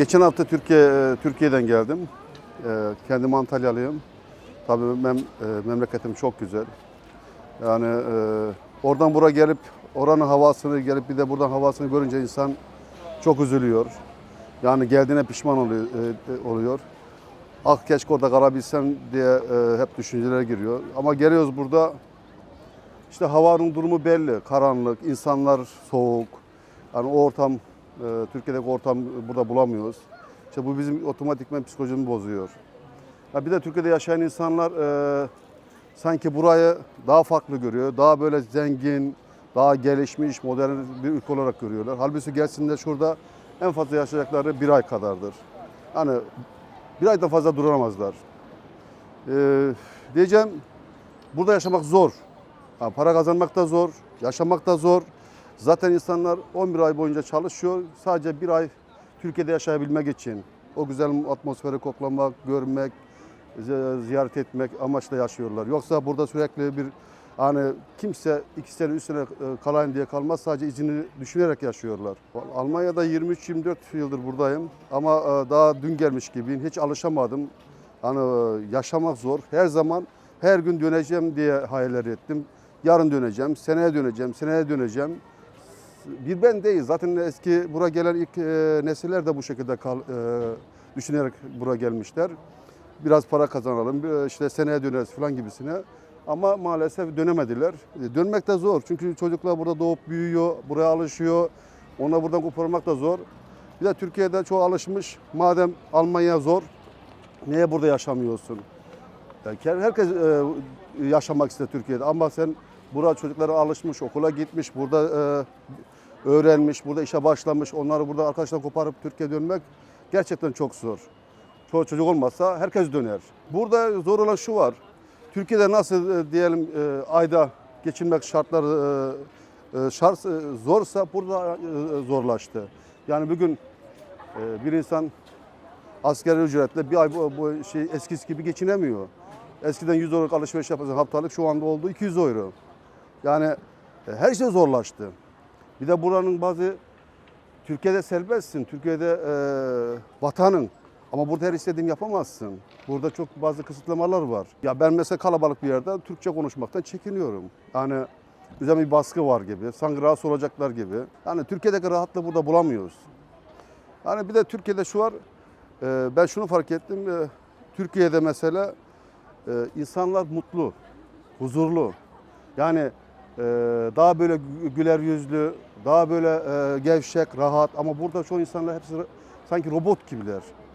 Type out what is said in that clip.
Geçen hafta Türkiye Türkiye'den geldim. Ee, Kendim Antalyalıyım. Tabii mem, e, memleketim çok güzel. Yani e, oradan buraya gelip oranın havasını gelip bir de buradan havasını görünce insan çok üzülüyor. Yani geldiğine pişman oluyor. e, oluyor. Ah keşke orada kalabilsem diye e, hep düşüncelere giriyor. Ama geliyoruz burada işte havanın durumu belli. Karanlık, insanlar soğuk. Yani o ortam, e, Türkiye'deki ortam burada bulamıyoruz. İşte bu bizim otomatikmen psikolojimizi bozuyor. Bir de Türkiye'de yaşayan insanlar e, sanki burayı daha farklı görüyor. Daha böyle zengin, daha gelişmiş, modern bir ülke olarak görüyorlar. Halbuki gelsinler şurada en fazla yaşayacakları bir ay kadardır. Yani bir aydan fazla duramazlar. E, diyeceğim burada yaşamak zor. Ha, para kazanmak da zor, yaşamak da zor. Zaten insanlar 11 ay boyunca çalışıyor. Sadece bir ay Türkiye'de yaşayabilmek için. O güzel atmosferi koklamak, görmek, zi- ziyaret etmek amaçla yaşıyorlar. Yoksa burada sürekli bir hani kimse iki sene, üç e, kalayım diye kalmaz. Sadece izini düşünerek yaşıyorlar. Almanya'da 23-24 yıldır buradayım. Ama e, daha dün gelmiş gibiyim. Hiç alışamadım. Hani e, yaşamak zor. Her zaman her gün döneceğim diye hayaller ettim. Yarın döneceğim, seneye döneceğim, seneye döneceğim. Bir ben değil. Zaten eski buraya gelen ilk e, nesiller de bu şekilde kal, e, düşünerek buraya gelmişler. Biraz para kazanalım, bir, işte seneye döneriz falan gibisine. Ama maalesef dönemediler. E, Dönmek de zor. Çünkü çocuklar burada doğup büyüyor, buraya alışıyor. Ona buradan koparmak da zor. Bir de Türkiye'de çoğu alışmış. Madem Almanya zor, niye burada yaşamıyorsun? Yani herkes e, yaşamak ister Türkiye'de ama sen burada çocuklara alışmış, okula gitmiş, burada e, öğrenmiş, burada işe başlamış, onları burada arkadaşlar koparıp Türkiye'ye dönmek gerçekten çok zor. Çoğu çocuk olmasa herkes döner. Burada zor olan şu var. Türkiye'de nasıl e, diyelim e, ayda geçinmek şartlar e, e, şart e, zorsa burada e, zorlaştı. Yani bugün e, bir insan asgari ücretle bir ay bu, bu şey eskisi gibi geçinemiyor. Eskiden 100 euroluk alışveriş yaparsan haftalık şu anda oldu 200 euro. Yani e, her şey zorlaştı. Bir de buranın bazı Türkiye'de serbestsin. Türkiye'de e, vatanın. Ama burada her istediğini yapamazsın. Burada çok bazı kısıtlamalar var. Ya ben mesela kalabalık bir yerde Türkçe konuşmaktan çekiniyorum. Yani üzerime bir baskı var gibi. Sanki rahatsız olacaklar gibi. Yani Türkiye'deki rahatlığı burada bulamıyoruz. Yani bir de Türkiye'de şu var. e, ben şunu fark ettim. e, Türkiye'de mesela e, insanlar mutlu, huzurlu. Yani daha böyle gü- güler yüzlü, daha böyle e, gevşek, rahat. Ama burada çoğu insanlar hepsi sanki robot gibiler.